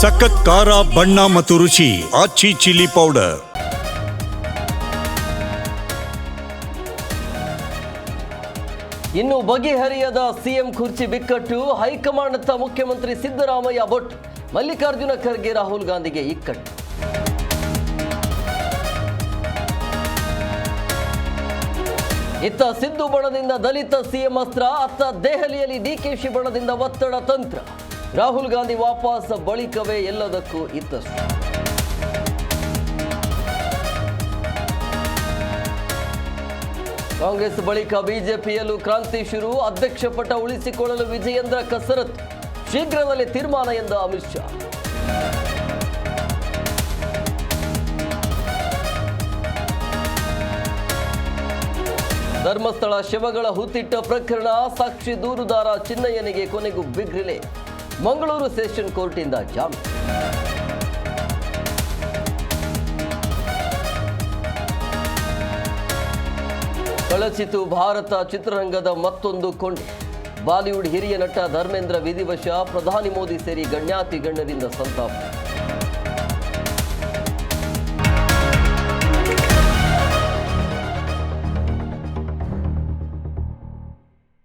ಸಖತ್ ಖಾರ, ಬಣ್ಣ ಮತ್ತು ರುಚಿ, ಆಚಿ ಚಿಲ್ಲಿ ಪೌಡರ್. ಇನ್ನು ಬಗೆಹರಿಯದ ಸಿಎಂ ಕುರ್ಚಿ ಬಿಕ್ಕಟ್ಟು ಹೈಕಮಾಂಡ್ ಮುಖ್ಯಮಂತ್ರಿ ಸಿದ್ದರಾಮಯ್ಯ ಬೊಟ್ ಮಲ್ಲಿಕಾರ್ಜುನ ಖರ್ಗೆ, ರಾಹುಲ್ ಗಾಂಧಿಗೆ ಇಕ್ಕಟ್ಟು. ಇತ್ತ ಸಿದ್ದು ಬಣದಿಂದ ದಲಿತ ಸಿಎಂ ಅಸ್ತ್ರ, ಅತ್ತ ದೆಹಲಿಯಲ್ಲಿ ಡಿಕೆಶಿ ಬಣದಿಂದ ಒತ್ತಡ ತಂತ್ರ. ರಾಹುಲ್ ಗಾಂಧಿ ವಾಪಸ್ ಬಳಿಕವೇ ಎಲ್ಲದಕ್ಕೂ ಇತ್ತಷ್ಟು. ಕಾಂಗ್ರೆಸ್ ಬಳಿಕ ಬಿಜೆಪಿಯಲ್ಲೂ ಕ್ರಾಂತಿ ಶುರು ಅಧ್ಯಕ್ಷ ಪಟ ಉಳಿಸಿಕೊಳ್ಳಲು ವಿಜಯೇಂದ್ರ ಕಸರತ್ ಶೀಘ್ರದಲ್ಲೇ ತೀರ್ಮಾನ ಎಂದ ಅಮಿತ್ ಶಾ. ಧರ್ಮಸ್ಥಳ ಶವಗಳ ಹುತ್ತಿಟ್ಟ ಪ್ರಕರಣ ಸಾಕ್ಷಿ ದೂರುದಾರ ಚಿನ್ನಯ್ಯನಿಗೆ ಕೊನೆಗೂ ಬಿಗ್ ರಿಲೇ ಮಂಗಳೂರು ಸೆಷನ್ ಕೋರ್ಟಿಂದ ಜಾಮೀನು. ಕಳಚಿತು ಭಾರತ ಚಿತ್ರರಂಗದ ಮತ್ತೊಂದು ಕೊಂಡೆ. ಬಾಲಿವುಡ್ ಹಿರಿಯ ನಟ ಧರ್ಮೇಂದ್ರ ವಿಧಿವಶ, ಪ್ರಧಾನಿ ಮೋದಿ ಸೇರಿ ಗಣ್ಯಾತಿ ಗಣ್ಯರಿಂದ ಸಂತಾಪ.